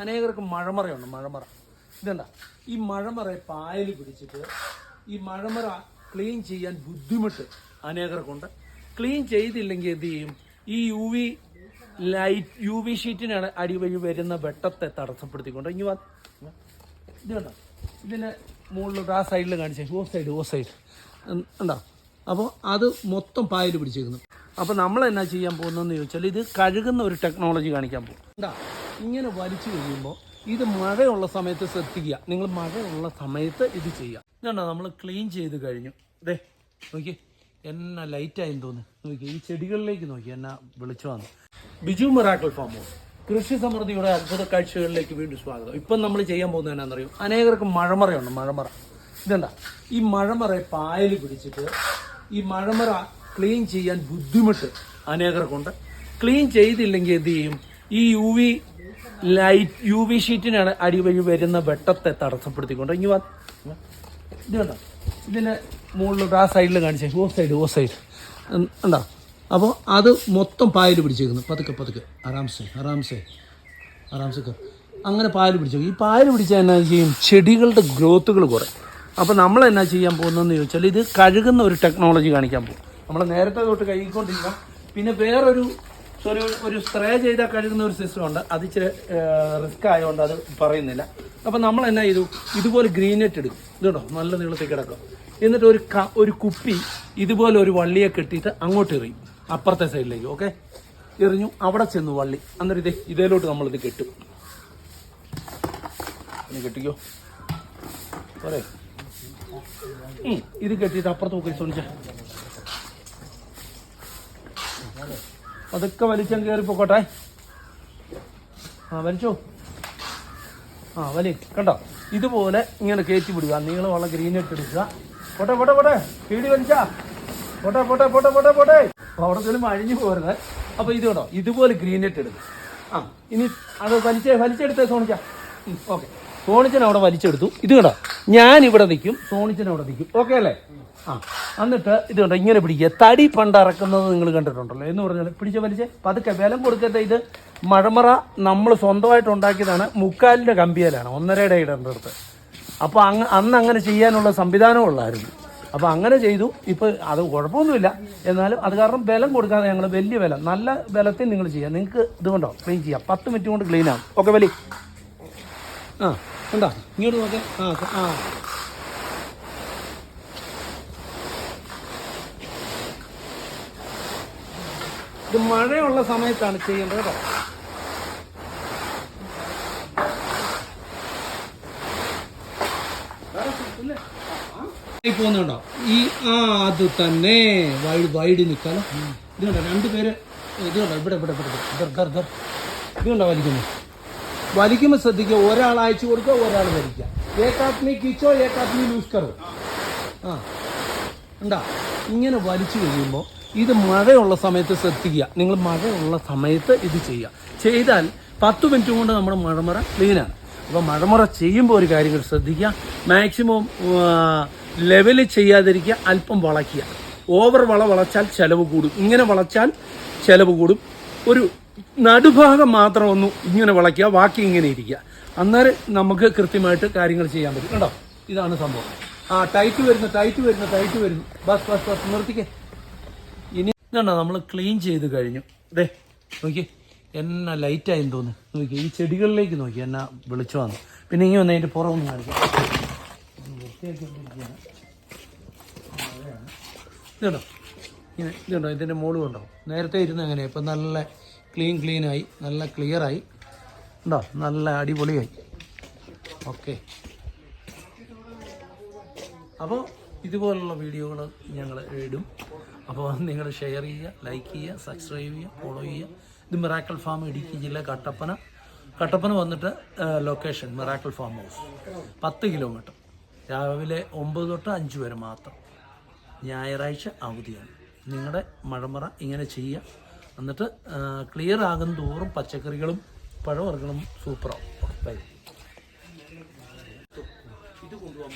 അനേകർക്ക് മഴമറയുണ്ട് മഴമറ. ഇതെന്താ? ഈ മഴമറ പായൽ പിടിച്ചിട്ട് ഈ മഴമറ ക്ലീൻ ചെയ്യാൻ ബുദ്ധിമുട്ട് അനേകർക്കുണ്ട്. ക്ലീൻ ചെയ്തില്ലെങ്കിൽ എന്ത് ചെയ്യും? ഈ U V light U V ഷീറ്റിനാണ് അടിവഴി വരുന്ന വെട്ടത്തെ തടസ്സപ്പെടുത്തിക്കൊണ്ട് ഇനി വാ. ഇത് കണ്ടോ ഇതിന്റെ മുകളിലോട്ട് ആ സൈഡിൽ കാണിച്ചേ ഓ സൈഡ് ഓ സൈഡ്. ഉണ്ടോ അപ്പോൾ അത് മൊത്തം പായൽ പിടിച്ചേക്കുന്നു. അപ്പോൾ നമ്മൾ എന്നാ ചെയ്യാൻ പോകുന്നതെന്ന് ചോദിച്ചാൽ ഇത് കഴുകുന്ന ഒരു ടെക്നോളജി കാണിക്കാൻ പോകും. എന്താ? ഇങ്ങനെ വലിച്ചു കഴിയുമ്പോൾ ഇത് മഴയുള്ള സമയത്ത് ശ്രദ്ധിക്കുക. നിങ്ങൾ മഴയുള്ള സമയത്ത് ഇത് ചെയ്യുക. ഇതുണ്ടോ നമ്മൾ ക്ലീൻ ചെയ്ത് കഴിഞ്ഞു. അതെ നോക്കി എന്നാ ലൈറ്റായി തോന്നുന്നു. നോക്കി ഈ ചെടികളിലേക്ക് നോക്കി എന്നാ വന്നു ബിജു മെറാക്കൽ ഫാം ഹൗസ് കൃഷി സമൃദ്ധിയുടെ അത്ഭുത കാഴ്ചകളിലേക്ക് വീണ്ടും സ്വാഗതം. ഇപ്പം നമ്മൾ ചെയ്യാൻ പോകുന്നത് എന്നാണെന്നറിയും? അനേകർക്ക് മഴമറയുണ്ട് മഴമറ. ഇതെന്താ? ഈ മഴമറയെ പായൽ പിടിച്ചിട്ട് ഈ മഴമറ ക്ലീൻ ചെയ്യാൻ ബുദ്ധിമുട്ട് അനേകർക്കുണ്ട്. ക്ലീൻ ചെയ്തില്ലെങ്കിൽ എന്ത് ചെയ്യും? ഈ U V light U V ഷീറ്റിനാണ് അടിവഴി വരുന്ന വെട്ടത്തെ തടസ്സപ്പെടുത്തിക്കൊണ്ട് ഇനി വാ. ഇത് കണ്ടോ? ഇതിന്റെ മുകളിലോട്ട് ആ സൈഡിൽ കാണിച്ചേ. ഓ സൈഡ് ഓ സൈഡ് ഉണ്ടോ അപ്പോൾ അത് മൊത്തം പായൽ പിടിച്ചേക്കുന്നു. പതുക്കെ പതുക്കെ. ആറാംസേ ആറാംസേ ആറാംസേ. അങ്ങനെ പായൽ പിടിച്ചേക്കും ഈ പായൽ പിടിച്ചാൽ എന്നാ ചെയ്യും? ചെടികളുടെ ഗ്രോത്തുകൾ കുറയും. അപ്പോൾ നമ്മൾ എന്നാ ചെയ്യാൻ പോകുന്നതെന്ന് ചോദിച്ചാൽ ഇത് കഴുകുന്ന ഒരു ടെക്നോളജി കാണിക്കാൻ പോകും. നമ്മൾ നേരത്തെ തൊട്ട് കഴുകിക്കൊണ്ടിരിക്കാം. പിന്നെ വേറൊരു ഒരു ഒരു സ്പ്രേ ചെയ്താൽ കഴുകുന്ന ഒരു സിസ്റ്റം ഉണ്ട്. അത് ഇച്ചിരി റിസ്ക് ആയതുകൊണ്ട് അത് പറയുന്നില്ല. അപ്പം നമ്മൾ എന്നാ ചെയ്തു? ഇതുപോലെ ഗ്രീൻ നെറ്റ് എടുക്കും ഇതുണ്ടോ നല്ല നീളത്തിൽ കിടക്കും. എന്നിട്ട് ഒരു ക ഒരു കുപ്പി ഇതുപോലെ ഒരു വള്ളിയെ കെട്ടിയിട്ട് അങ്ങോട്ട് എറിയും. അപ്പുറത്തെ സൈഡിലേക്ക് ഓക്കെ എറിഞ്ഞു. അവിടെ ചെന്നു വള്ളി. എന്നിട്ട് ഇതേ ഇതേലോട്ട് നമ്മളിത് കെട്ടും. കെട്ടിക്കോ? പോരെ. ഇത് കെട്ടിയിട്ട് അപ്പുറത്ത് നോക്കി സോണിച്ച. അതൊക്കെ വലിച്ചം കയറി പൊക്കോട്ടെ. ആ വലിച്ചോ ആ വലി കണ്ടോ? ഇതുപോലെ ഇങ്ങനെ കയറ്റി വിടുക നീളമുള്ള ഗ്രീൻ ഇട്ട് എടുക്കുക. പോട്ടെ പോട്ടെ പോട്ടെ. പീടി വലിച്ചാ. പോട്ടെ പോട്ടെ പോട്ടെ പോട്ടെ പോട്ടെ. അവിടെ തന്നെ അഴിഞ്ഞു പോരുന്നത്. അപ്പൊ ഇത് കണ്ടോ? ഇതുപോലെ ഗ്രീൻ ഇട്ട് എടുക്കുക ആ ഇനി അത് വലിച്ചേ വലിച്ചെടുത്തേ സോണിച്ച. ഓക്കെ. സോണിച്ചൻ അവിടെ വലിച്ചെടുത്തു. ഇത് കണ്ടോ? ഞാൻ ഇവിടെ നിൽക്കും സോണിച്ചൻ അവിടെ നിൽക്കും. ഓക്കെ അല്ലേ? ആ എന്നിട്ട് ഇത് കണ്ടോ ഇങ്ങനെ പിടിക്കുക. തടി പണ്ട് ഇറക്കുന്നത് നിങ്ങൾ കണ്ടിട്ടുണ്ടല്ലോ. എന്ന് പറഞ്ഞാൽ പിടിച്ച വലിച്ചേ? പതുക്കെ വിലം കൊടുക്കത്തെ ഇത്. മഴമറ നമ്മൾ സ്വന്തമായിട്ട് ഉണ്ടാക്കിയതാണ്. മുക്കാലിന്റെ കമ്പിയലാണ്. ഒന്നരയുടെ ഇടേണ്ട അടുത്ത്. അപ്പോൾ അങ്ങ് അന്ന് അങ്ങനെ ചെയ്യാനുള്ള സംവിധാനം ഉള്ളായിരുന്നു. അപ്പോൾ അങ്ങനെ ചെയ്തു. ഇപ്പോൾ അത് കുഴപ്പമൊന്നുമില്ല. എന്നാലും അത് കാരണം ബലം കൊടുക്കാതെ ഞങ്ങൾ വലിയ ബലം നല്ല ബലത്തിൽ നിങ്ങൾ ചെയ്യാം നിങ്ങൾക്ക് ഇത് കൊണ്ടോ? ക്ലീൻ ചെയ്യാം. പത്ത് മിനിറ്റ് കൊണ്ട് ക്ലീൻ ഓക്കെ വലി. ആ കണ്ടോ? ഇങ്ങോട്ട് നോക്കേ. ആ ആ. ഇത് മഴയുള്ള സമയത്താണ് ചെയ്യേണ്ടത് കേട്ടോ. പോകുന്നുണ്ടോ ഈ ആ അത് തന്നെ. വൈഡ് വൈഡ് നിൽക്കാലോ. ഇത് കണ്ടോ? രണ്ടുപേര് ഇത് കണ്ടോ? ഇവിടെ ഇവിടെ ഇവിടെ. ദർ, ദർ, ദർ. ഇത് വലിക്കുമ്പോൾ ശ്രദ്ധിക്കുക. ഒരാൾ അയച്ചു കൊടുക്കുക ഒരാൾ വലിക്കുക. ഏകാത്മി കിച്ചോ ഏകാത്മി ലൂസ് കറോ ആ. ഉണ്ടാ ഇങ്ങനെ വലിച്ചു കഴിയുമ്പോൾ ഇത് മഴയുള്ള സമയത്ത് ശ്രദ്ധിക്കുക. നിങ്ങൾ മഴയുള്ള സമയത്ത് ഇത് ചെയ്യുക. ചെയ്താൽ പത്ത് മിനിറ്റ് കൊണ്ട് നമ്മുടെ മഴമുറ ക്ലീനാണ് അപ്പോൾ മഴമുറ ചെയ്യുമ്പോൾ ഒരു കാര്യങ്ങൾ ശ്രദ്ധിക്കുക. മാക്സിമം ലെവൽ ചെയ്യാതിരിക്കുക അല്പം വളയ്ക്കുക. ഓവർ വള വളച്ചാൽ ചിലവ് കൂടും. ഇങ്ങനെ വളച്ചാൽ ചിലവ് കൂടും. ഒരു നടുഭാഗം മാത്രം ഒന്ന് ഇങ്ങനെ വളയ്ക്കുക. ബാക്കി ഇങ്ങനെ ഇരിക്കുക. അന്നേരം നമുക്ക് കൃത്യമായിട്ട് കാര്യങ്ങൾ ചെയ്യാൻ പറ്റും. കേട്ടോ ഇതാണ് സംഭവം. ആ ടൈറ്റ് വരുന്നു ടൈറ്റ് വരുന്നു ടൈറ്റ് വരുന്നു. ബസ് ബസ് ബസ് നിർത്തിക്കേ. ഇതുണ്ടോ നമ്മൾ ക്ലീൻ ചെയ്ത് കഴിഞ്ഞു. അതെ നോക്കി എന്നാ ലൈറ്റായി തോന്നുന്നു. നോക്കി ഈ ചെടികളിലേക്ക് നോക്കി എന്നാ വന്നു. പിന്നെ ഇങ്ങനെ ഒന്ന് അതിന്റെ പുറമൊന്ന് കാണിക്കാം. ഇതുണ്ടോ? ഇങ്ങനെ ഇതുണ്ടോ? ഇതിന്റെ മോളും ഉണ്ടോ നേരത്തെ ഇരുന്ന് എങ്ങനെയാണ് ഇപ്പം നല്ല ക്ലീൻ ക്ലീനായി നല്ല ക്ലിയറായി ഉണ്ടോ നല്ല അടിപൊളിയായി. ഓക്കെ. അപ്പോൾ ഇതുപോലുള്ള വീഡിയോകൾ ഞങ്ങൾ ഇടും. അപ്പോൾ നിങ്ങൾ ഷെയർ ചെയ്യുക ലൈക്ക് ചെയ്യുക സബ്സ്ക്രൈബ് ചെയ്യുക ഫോളോ ചെയ്യുക. ഇത് മിറാക്കൽ ഫാം ഇടുക്കി ജില്ല കട്ടപ്പന. കട്ടപ്പന വന്നിട്ട് ലൊക്കേഷൻ മിറാക്കൽ ഫാം ഹൗസ് പത്ത് കിലോമീറ്റർ രാവിലെ ഒമ്പത് തൊട്ട് അഞ്ച് വരെ മാത്രം. ഞായറാഴ്ച അവധിയാണ്. നിങ്ങളുടെ മഴമറ ഇങ്ങനെ ചെയ്യുക. എന്നിട്ട് ക്ലിയർ ആകും തോറും പച്ചക്കറികളും പഴവർഗങ്ങളും സൂപ്പറാവും ഉറപ്പായി ഇത് കൊണ്ടുപോകാൻ